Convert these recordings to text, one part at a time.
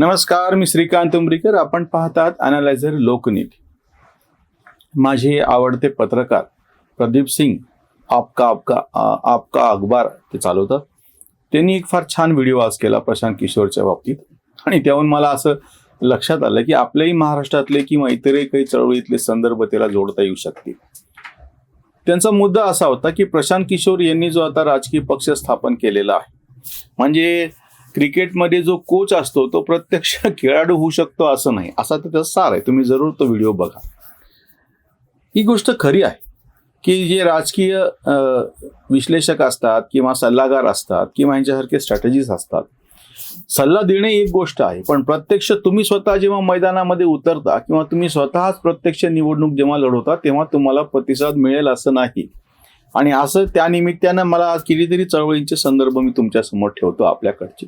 नमस्कार मी श्रीकांत उमरीकर. आपण पाहतात अनालायझर लोकनीती. माझे आवडते पत्रकार प्रदीप सिंग आपका आपका आपका अखबार ते चालवतात. त्यांनी एक फार छान व्हिडिओ आज केला प्रशांत किशोरच्या बाबतीत. आणि त्याहून मला असं लक्षात आलं की आपल्याही महाराष्ट्रातले किंवा इतरही काही चळवळीतले संदर्भ त्याला जोडता येऊ शकतील. त्यांचा मुद्दा असा होता की प्रशांत किशोर यांनी जो आता राजकीय पक्ष स्थापन केलेला आहे म्हणजे क्रिकेटमध्ये जो कोच असतो तो प्रत्यक्ष खेळाडू होऊ शकतो असं नाही. असा तर त्याचा सार आहे. तुम्ही जरूर तो व्हिडिओ बघा. ही गोष्ट खरी आहे की जे राजकीय विश्लेषक असतात किंवा सल्लागार असतात किंवा यांच्यासारखे स्ट्रॅटेजीज असतात सल्ला देणे एक गोष्ट आहे. पण प्रत्यक्ष तुम्ही स्वतः जेव्हा मैदानामध्ये उतरता किंवा तुम्ही स्वतःच प्रत्यक्ष निवडणूक जेव्हा लढवता तेव्हा तुम्हाला प्रतिसाद मिळेल असं नाही. आणि असं त्या निमित्तानं मला आज कितीतरी चळवळींचे संदर्भ मी तुमच्यासमोर ठेवतो आपल्याकडचे.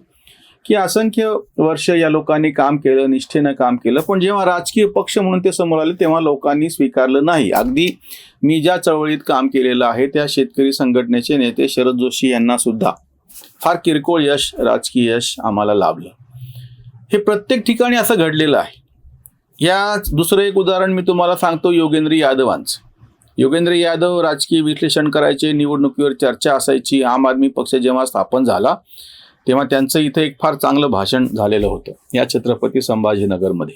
की असंख्य वर्ष या लोकांनी काम केलं निष्ठेनं काम केलं पण जेव्हा राजकीय पक्ष म्हणून ते समोर आले तेव्हा लोकांनी स्वीकारलं नाही. अगदी मी ज्या चळवळीत काम केलेलं आहे त्या शेतकरी संघटनेचे नेते शरद जोशी यांना सुद्धा फार किरकोळ यश राजकीय यश आम्हाला लाभलं. हे प्रत्येक ठिकाणी असं घडलेलं आहे. या दुसरं एक उदाहरण मी तुम्हाला सांगतो योगेंद्र यादवांचं. योगेंद्र यादव राजकीय विश्लेषण करायचे निवडणुकीवर चर्चा असायची आम आदमी पक्ष जेव्हा स्थापन झाला तेव्हा त्यांचं इथं एक फार चांगलं भाषण झालेलं होतं या छत्रपती संभाजीनगरमध्ये.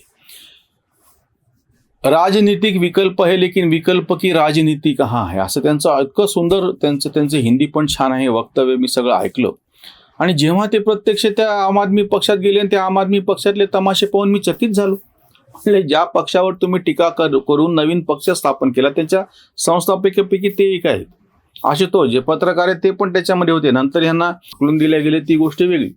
राजनीतिक विकल्प है लेकिन विकल्प की राजनीती कहाँ है? असं त्यांचं इतकं सुंदर त्यांचं त्यांचं हिंदी पण छान आहे वक्तव्य मी सगळं ऐकलं. आणि जेव्हा ते प्रत्यक्ष त्या आम आदमी पक्षात गेले आणि त्या आम आदमी पक्षातले तमाशे पाहून मी चकित झालो. म्हणजे ज्या पक्षावर तुम्ही टीका कर करून नवीन पक्ष स्थापन केला त्यांच्या संस्थापकापैकी ते एक आहेत. आशुतोष जे पत्रकार आहेत ते पण त्याच्यामध्ये होते. नंतर ह्यांना उकलून दिल्या गेले ती गोष्ट वेगळी.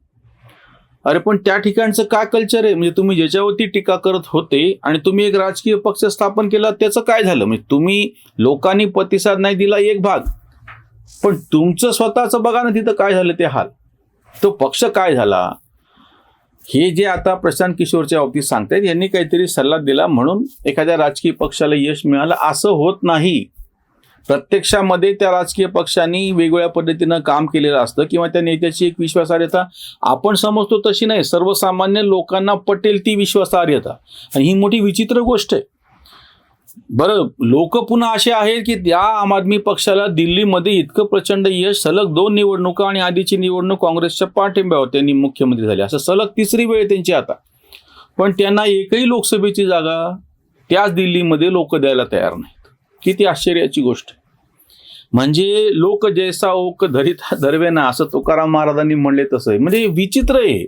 अरे पण त्या ठिकाणचं काय कल्चर आहे? म्हणजे तुम्ही ज्याच्यावरती टीका करत होते आणि तुम्ही एक राजकीय पक्ष स्थापन केला त्याचं काय झालं? म्हणजे तुम्ही लोकांनी प्रतिसाद नाही दिला एक भाग. पण तुमचं स्वतःचं बघा ना तिथं काय झालं ते हाल. तो पक्ष काय झाला? हे जे आता प्रशांत किशोरच्या बाबतीत सांगतायत यांनी काहीतरी सल्ला दिला म्हणून एखाद्या राजकीय पक्षाला यश मिळालं. असं होत नाही. प्रत्यक्षामध्ये त्या राजकीय पक्षांनी वेगवेगळ्या पद्धतीनं काम केलेलं असतं किंवा त्या नेत्याची एक विश्वासार्हता आपण समजतो तशी नाही. सर्वसामान्य लोकांना पटेल ती विश्वासार्हता. आणि ही मोठी विचित्र गोष्ट आहे. बरं लोक पुन्हा असे आहेत की त्या आम आदमी पक्षाला दिल्लीमध्ये इतकं प्रचंड यश सलग दोन निवडणुका आणि आधीची निवडणूक काँग्रेसच्या पाठिंब्यावर त्यांनी मुख्यमंत्री झाले. असं सलग तिसरी वेळ त्यांची आता. पण त्यांना एकही लोकसभेची जागा त्याच दिल्लीमध्ये लोक द्यायला तयार नाहीत. किती आश्चर्याची गोष्ट आहे. म्हणजे लोक जैसा ओक धरिता धरवेना असं तुकाराम महाराजांनी म्हणले तसं आहे. म्हणजे विचित्र आहे.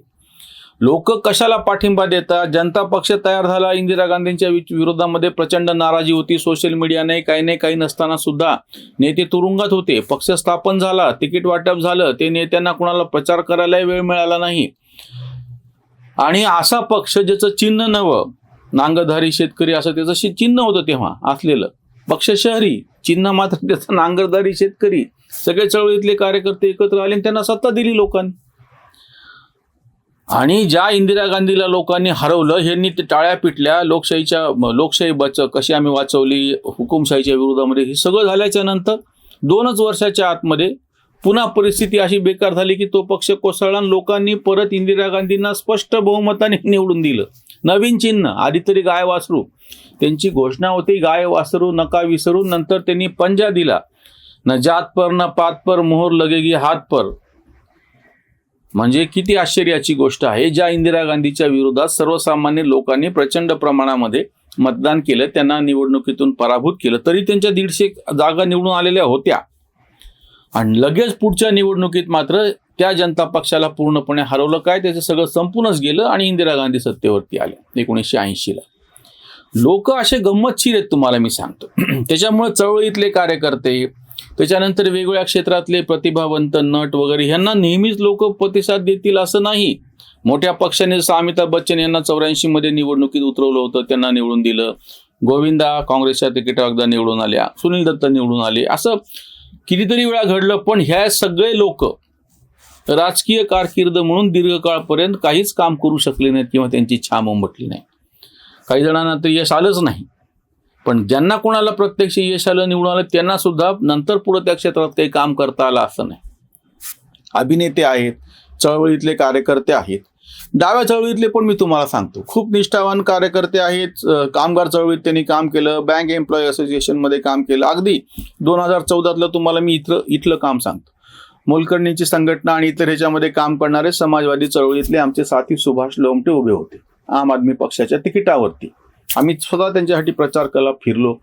लोक कशाला पाठिंबा देतात जनता पक्ष तयार झाला इंदिरा गांधींच्या वि- विरोधामध्ये प्रचंड नाराजी होती. सोशल मीडिया नाही काही नाही काही नसताना सुद्धा नेते तुरुंगात होते. पक्ष स्थापन झाला तिकीट वाटप झालं. ते नेत्यांना कुणाला प्रचार करायलाही वेळ मिळाला नाही. आणि असा पक्ष ज्याचं चिन्ह नवं नांगधारी शेतकरी असं त्याचं चिन्ह होतं तेव्हा असलेलं. पक्ष शहरी चिन्ह मात्र त्याचा नांगरदारी शेतकरी सगळे चळवळीतले कार्यकर्ते एकत्र आले आणि त्यांना सत्ता दिली लोकांनी. आणि ज्या इंदिरा गांधीला लोकांनी हरवलं ह्यांनी ते टाळ्या पिटल्या लोकशाहीच्या लोकशाही बच कशी आम्ही वाचवली हुकुमशाहीच्या विरोधामध्ये हे सगळं झाल्याच्यानंतर दोनच वर्षाच्या आतमध्ये पुन्हा परिस्थिती अशी बेकार झाली की तो पक्ष कोसळला लोकांनी परत इंदिरा गांधींना स्पष्ट बहुमताने निवडून दिलं. नवीन चिन्ह आधी तरी गाय वासरू त्यांची घोषणा होती गाय वासरू नका विसरू नंतर त्यांनी पंजा दिला. न जात पर न पात पर मोहर लगेगी हात पर. म्हणजे किती आश्चर्याची गोष्ट आहे ज्या इंदिरा गांधीच्या विरोधात सर्वसामान्य लोकांनी प्रचंड प्रमाणामध्ये मतदान केलं त्यांना निवडणुकीतून पराभूत केलं तरी त्यांच्या दीडशे जागा निवडून आलेल्या होत्या. आणि लगेच पुढच्या निवडणुकीत मात्र त्या जनता पक्षाला पूर्णपणे हरवलं काय? त्याचं सगळं संपूनच गेलं आणि इंदिरा गांधी सत्तेवरती आल्या एकोणीसशे ऐंशीला. लोक असे गंमतशीर आहेत तुम्हाला मी सांगतो. त्याच्यामुळे चळवळीतले कार्यकर्ते त्याच्यानंतर वेगवेगळ्या क्षेत्रातले प्रतिभावंत नट वगैरे ह्यांना नेहमीच लोक प्रतिसाद देतील असं नाही. मोठ्या पक्षाने जसं अमिताभ बच्चन यांना चौऱ्याऐंशी मध्ये निवडणुकीत उतरवलं होतं त्यांना निवडून दिलं. गोविंदा काँग्रेसच्या तिकीटावर एकदा निवडून आल्या सुनील दत्त निवडून आले. असं कितीतरी वेळा घडलं पण ह्या सगळे लोक राजकीय कारकीर्द म्हणून दीर्घकाळपर्यंत काहीच काम करू शकले नाहीत किंवा त्यांची छाम उमटली नाही. काही जणांना तर यश आलंच नाही. पण ज्यांना कोणाला प्रत्यक्ष यश आलं निवडून आलं त्यांना सुद्धा नंतर पुढे त्या क्षेत्रात काही काम करता आलं असं नाही. अभिनेते आहेत चळवळीतले कार्यकर्ते आहेत. डाव्या चळवळीतले पण मी तुम्हाला सांगतो. खूप निष्ठावान कार्यकर्ते आहेत. कामगार चळवळीत त्यांनी काम केलं. बँक एम्प्लॉई असोसिएशनमध्ये काम केलं. अगदी दोन हजार चौदातलं तुम्हाला मी इथलं इथलं काम सांगतो. मोलकर्णीची संघटना आणि इतर ह्याच्यामध्ये काम करणारे समाजवादी चळवळीतले आमचे साथी सुभाष लोमटे उभे होते. आम आदमी पक्षाच्या तिकिटावरती. आम्ही स्वतः त्यांच्यासाठी प्रचार कला फिरलो.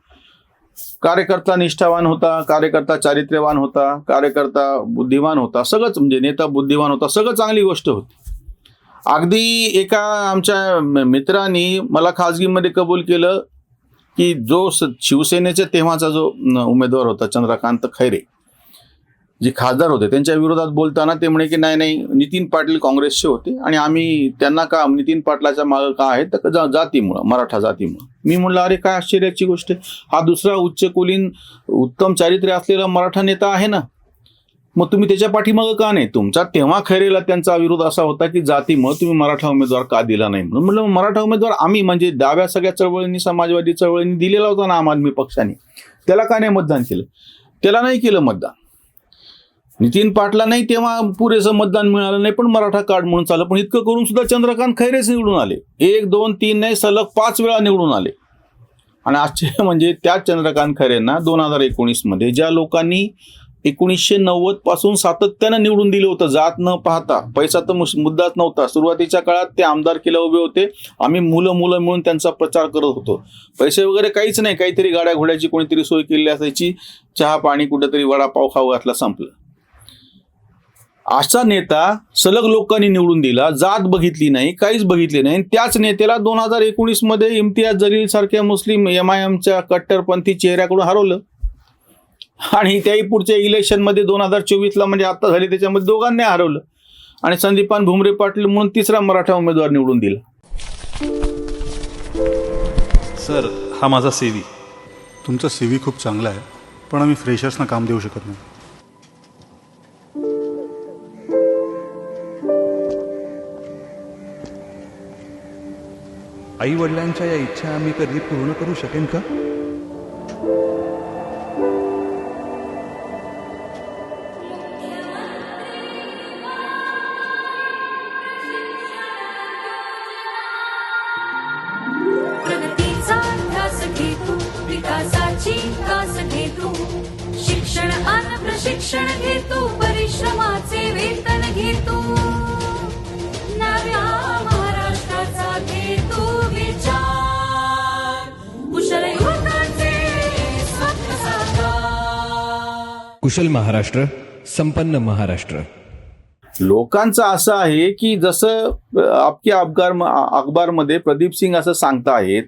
कार्यकर्ता निष्ठावान होता कार्यकर्ता चारित्र्यवान होता कार्यकर्ता बुद्धिवान होता सगळंच म्हणजे नेता बुद्धिवान होता सगळं चांगली गोष्ट होती. अगदी एका आमच्या मित्रांनी मला खाजगीमध्ये कबूल केलं की जो स- शिवसेनेच्या तेव्हाचा जो उमेदवार होता चंद्रकांत खैरे जे खासदार होते त्यांच्या विरोधात बोलताना ते म्हणे की नाही नाही नितीन पाटील काँग्रेसचे होते आणि आम्ही त्यांना का नितीन पाटलाच्या मागं का आहेत तर जा- जातीमुळं मराठा जातीमुळं. मी म्हणलं अरे काय आश्चर्याची गोष्ट आहे. हा दुसरा उच्चकुलीन उत्तम चारित्र्य असलेला मराठा नेता आहे ना. मग तुम्ही त्याच्या पाठीमागं का नाही? तुमचा तेव्हा खैरेला त्यांचा विरोध असा होता की जातीमुळे तुम्ही मराठा उमेदवार का दिला नाही म्हणून. म्हटलं मराठा उमेदवार आम्ही म्हणजे डाव्या सगळ्या चळवळींनी समाजवादी चळवळींनी दिलेला होता ना आम आदमी पक्षाने. त्याला का नाही मतदान केलं? त्याला नाही केलं मतदान. नितीन पाटला नाही तेव्हा पुरेसं मतदान मिळालं नाही पण मराठा कार्ड म्हणून चाललं. पण इतकं करून सुद्धा चंद्रकांत खैरेच निवडून आले. एक दोन तीन नाही सलग पाच वेळा निवडून आले. आणि आश्चर्य म्हणजे त्याच चंद्रकांत खैरेंना दोन हजार एकोणीसमध्ये ज्या लोकांनी एकोणीसशे नव्वदपासून सातत्यानं निवडून दिलं होतं जात न पाहता पैसा तर मुद्दाच नव्हता. सुरुवातीच्या काळात ते आमदार केल्या उभे होते. आम्ही मुलं मुलं मिळून त्यांचा प्रचार करत होतो. पैसे वगैरे काहीच नाही. काहीतरी गाड्या घोड्याची कोणीतरी सोय केली असायची. चहा पाणी कुठेतरी वडापाव खाऊ घातला संपलं. असा नेता सलग लोकांनी निवडून दिला जात बघितली नाही काहीच बघितली नाही. आणि त्याच नेत्याला दोन हजार एकोणीसमध्ये इम्तियाज जलील सारख्या मुस्लिम एम आय एमच्या कट्टरपंथी चेहऱ्याकडून हरवलं. आणि त्याही पुढच्या इलेक्शनमध्ये दोन हजार चोवीसला म्हणजे आता झाली त्याच्यामध्ये दोघांनी हरवलं. आणि संदीपान भुमरे पाटील म्हणून तिसरा मराठा उमेदवार निवडून दिला. सर हा माझा सेवी तुमचा सी व्ही खूप चांगला आहे पण आम्ही फ्रेशर्सना काम देऊ शकत नाही. आई वडिलांच्या या इच्छा मी कधी पूर्ण करू शकेन का? प्रगतीचा विकासाची शिक्षण अन्न प्रशिक्षण घेतो परिश्रमाचे वेतन घेतो कुशल महाराष्ट्र संपन्न महाराष्ट्र. लोकांचं असं आहे की जसं आपके अखबार अखबारमध्ये प्रदीप सिंग असं आहेत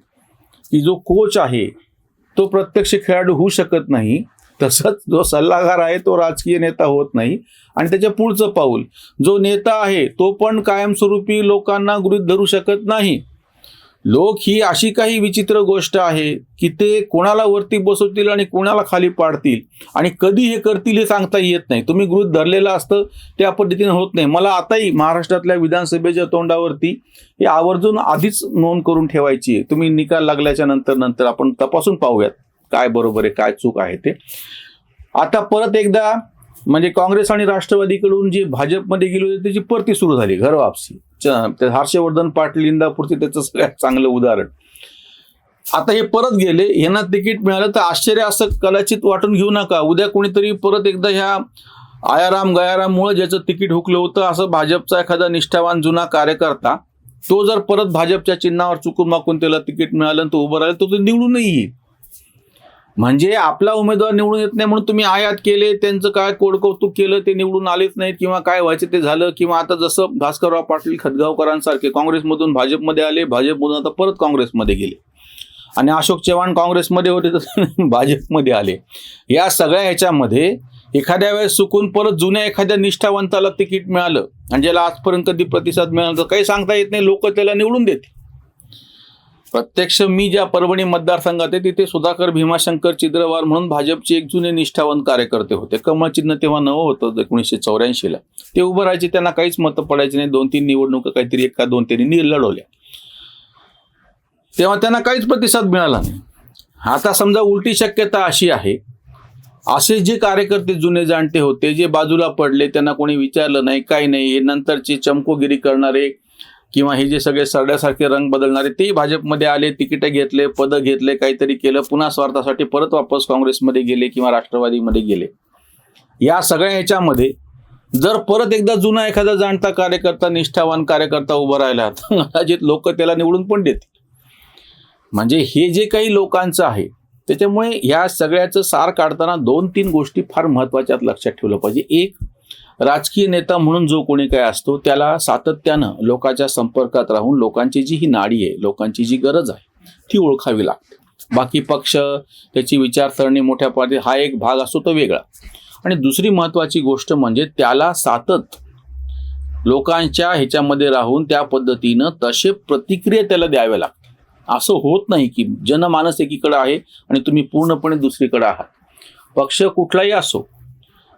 की जो कोच आहे तो प्रत्यक्ष खेळाडू होऊ शकत नाही. तसंच जो सल्लागार आहे तो राजकीय नेता होत नाही. आणि त्याच्या पुढचं पाऊल जो नेता आहे तो पण कायमस्वरूपी लोकांना गृहीत धरू शकत नाही. लोक ही अशी काही विचित्र गोष्ट आहे की ते कोणाला वरती बसवतील आणि कोणाला खाली पाडतील? आणि कधी हे करतील हे सांगता येत नाही. तुम्ही गृहित धरलेलं असतं त्या पद्धतीने होत नाही. मला आताही महाराष्ट्रातल्या विधानसभेच्या तोंडावरती हे आवर्जून आधीच नोंद करून ठेवायची आहे. तुम्ही निकाल लागल्याच्या नंतर नंतर आपण तपासून पाहूयात काय बरोबर आहे काय चूक आहे ते. आता परत एकदा म्हणजे काँग्रेस आणि राष्ट्रवादीकडून जी भाजपमध्ये गेले होते त्याची परती सुरू झाली घर वापसी. च- ते हर्षवर्धन पाटील इंदापूरचे त्याचं सगळ्यात चांगलं उदाहरण. आता हे परत गेले यांना तिकीट मिळालं तर आश्चर्य असं कदाचित वाटून घेऊ नका. उद्या कोणीतरी परत एकदा ह्या आयाराम गयाराममुळे ज्याचं तिकीट हुकलं होतं असं भाजपचा एखादा निष्ठावान जुना कार्यकर्ता तो जर परत भाजपच्या चिन्हावर चुकून माकून त्याला तिकीट मिळालं तर तो उभं राहिलं तर तो निवडूनही येईल. म्हणजे आपला उमेदवार निवडून येत नाही म्हणून तुम्ही आयात केले त्यांचं काय कोडकौतुक केलं ते निवडून आलेच नाहीत किंवा काय व्हायचं ते झालं किंवा आता जसं भास्करराव पाटील खतगावकरांसारखे काँग्रेसमधून भाजपमध्ये आले भाजपमधून आता परत काँग्रेसमध्ये गेले. आणि अशोक चव्हाण काँग्रेसमध्ये होते तर भाजपमध्ये आले. या सगळ्या ह्याच्यामध्ये एखाद्या वेळेस चुकून परत जुन्या एखाद्या निष्ठावंताला तिकीट मिळालं आणि ज्याला आजपर्यंत कधी प्रतिसाद मिळाला तर काही सांगता येत नाही लोक त्याला निवडून देते प्रत्यक्ष मी ज्या परभणी मतदारसंघात आहे तिथे सुधाकर भीमाशंकर चिद्रवार म्हणून भाजपचे एक जुने निष्ठावंत कार्यकर्ते होते. कमळचिन्ह तेव्हा नवं होतं एकोणीसशे चौऱ्याऐंशीला. ते उभं राहायचे त्यांना काहीच मतं पडायची नाही. दोन तीन निवडणुका काहीतरी एक का दोन त्यांनी लढवल्या. तेव्हा त्यांना काहीच प्रतिसाद मिळाला नाही. आता समजा उलटी शक्यता अशी आहे असे जे कार्यकर्ते जुने जाणते होते जे बाजूला पडले त्यांना कोणी विचारलं नाही काही नाही हे नंतरची चमकोगिरी करणारे किंवा हे जे सगळे सरड्यासारखे रंग बदलणारे तेही भाजपमध्ये आले तिकिटे घेतले पदं घेतले काहीतरी केलं पुन्हा स्वार्थासाठी परत वापस काँग्रेसमध्ये गेले किंवा राष्ट्रवादीमध्ये गेले. या सगळ्या ह्याच्यामध्ये जर परत एकदा जुना एखादा जाणता कार्यकर्ता निष्ठावान कार्यकर्ता उभा राहिला तर कदाचित लोक त्याला निवडून पण देतील. म्हणजे हे जे काही लोकांचं आहे त्याच्यामुळे ह्या सगळ्याचं सार काढताना दोन तीन गोष्टी फार महत्त्वाच्या लक्षात ठेवलं पाहिजे. एक राजकीय नेता म्हणून जो कोणी काय असतो त्याला सातत्यानं लोकांच्या संपर्कात राहून लोकांची जी ही नाडी आहे लोकांची जी गरज आहे ती ओळखावी लागते. बाकी पक्ष त्याची विचारसरणी मोठ्या पातळी हा एक भाग असतो तो वेगळा. आणि दुसरी महत्त्वाची गोष्ट म्हणजे त्याला सातत लोकांच्या ह्याच्यामध्ये राहून त्या पद्धतीनं तसे प्रतिक्रिया त्याला द्याव्या लागतात. असं होत नाही की जनमानस एकीकडं आहे आणि तुम्ही पूर्णपणे दुसरीकडे आहात. पक्ष कुठलाही असो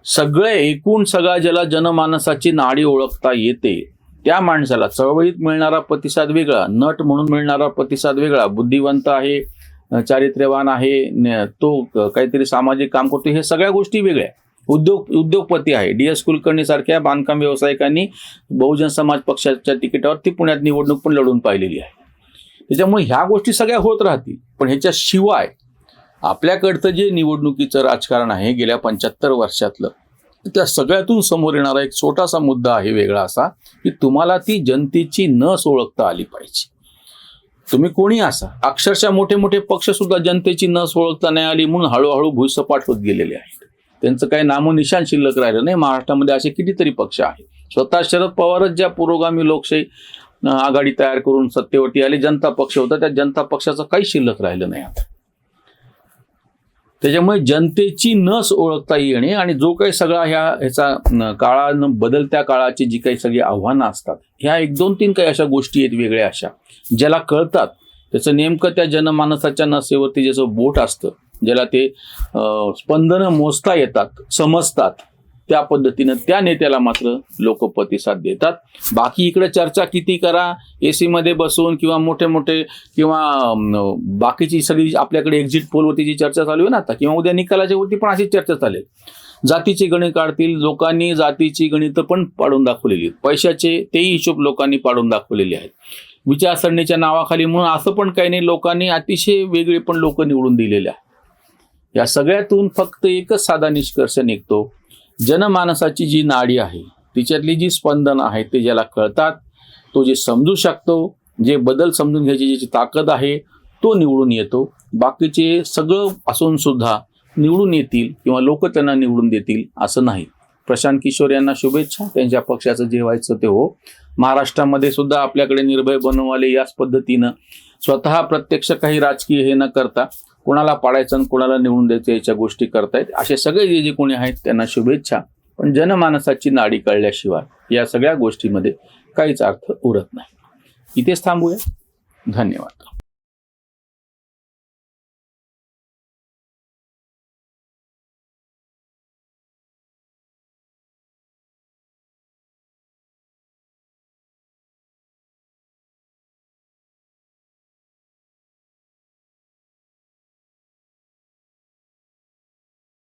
सगळे एकूण सगळा ज्याला जनमानसाची नाडी ओळखता येते त्या माणसाला चळवळीत मिळणारा प्रतिसाद वेगळा नट म्हणून मिळणारा प्रतिसाद वेगळा बुद्धिवंत आहे चारित्र्यवान आहे न- तो काहीतरी सामाजिक काम करतो हे सगळ्या गोष्टी वेगळ्या. उद्योग उद्योगपती आहे डी एस कुलकर्णी सारख्या बांधकाम व्यावसायिकांनी बहुजन समाज पक्षाच्या तिकिटावर ती पुण्यात निवडणूक पण लढून पाहिलेली आहे. त्याच्यामुळे ह्या गोष्टी सगळ्या होत राहतील पण ह्याच्याशिवाय आपल्याकडचं जे निवडणुकीचं राजकारण आहे गेल्या पंच्याहत्तर वर्षातलं त्या सगळ्यातून समोर येणारा एक छोटासा मुद्दा आहे वेगळा असा की तुम्हाला ती जनतेची नस ओळखता आली पाहिजे. तुम्ही कोणी असा? अक्षरशः मोठे मोठे पक्ष सुद्धा जनतेची नस ओळखता नाही आली म्हणून हळूहळू भूसपाट होत गेलेले आहेत. त्यांचं काही नामोनिशान शिल्लक राहिलं नाही. महाराष्ट्रामध्ये असे कितीतरी पक्ष आहेत. स्वतः शरद पवारच ज्या पुरोगामी लोकशाही आघाडी तयार करून सत्तेवरती आले जनता पक्ष होता त्या जनता पक्षाचं काही शिल्लक राहिलं नाही आता. त्याच्यामुळे जनतेची नस ओळखता येणे आणि जो काही सगळा ह्या ह्याचा काळानं बदलत्या काळाची जी काही सगळी आव्हानं असतात ह्या एक दोन तीन काही अशा गोष्टी आहेत वेगळ्या अशा ज्याला कळतात. त्याचं नेमकं त्या जनमानसाच्या नसेवरती ज्याचं बोट असतं ज्याला ते स्पंदनं मोजता येतात समजतात. त्या पद्धतीनं त्या नेत्याला मात्र लोक प्रतिसाद देतात. बाकी इकडे चर्चा किती करा ए सीमध्ये बसून किंवा मोठे मोठे किंवा बाकीची सगळी आपल्याकडे एक्झिट पोलवरती जी चर्चा चालू आहे ना आता किंवा उद्या निकालाच्या वरती पण अशीच चर्चा चालेल जातीची गणित काढतील लोकांनी जातीची गणितं पण पाडून दाखवलेली आहेत. पैशाचे तेही हिशोब लोकांनी पाडून दाखवलेले आहेत. विचारसरणीच्या नावाखाली म्हणून असं पण काही नाही लोकांनी अतिशय वेगळे पण लोक निवडून दिलेले आहेत. या सगळ्यातून फक्त एकच साधा निष्कर्ष निघतो जनमानसाची जी नाडी आहे तिच्यातली जी स्पंदनं आहेत ते ज्याला कळतात तो जे समजू शकतो जे बदल समजून घ्यायची ज्याची ताकद आहे तो निवडून येतो. बाकीचे सगळं असून सुद्धा निवडून येतील किंवा लोक त्यांना निवडून देतील असं नाही. प्रशांत किशोर यांना शुभेच्छा. त्यांच्या पक्षाचं जे व्हायचं ते हो. महाराष्ट्रामध्ये सुद्धा आपल्याकडे निर्भय बनवले याच पद्धतीनं स्वतः प्रत्यक्ष काही राजकीय हे न करता कुणाला पाडायचं आणि कोणाला निवडून द्यायचं याच्या गोष्टी करतायत. असे सगळे जे जे कोणी आहेत त्यांना शुभेच्छा. पण जनमानसाची नाडी कळल्याशिवाय या सगळ्या गोष्टीमध्ये काहीच अर्थ उरत नाही. इथेच थांबूया. धन्यवाद.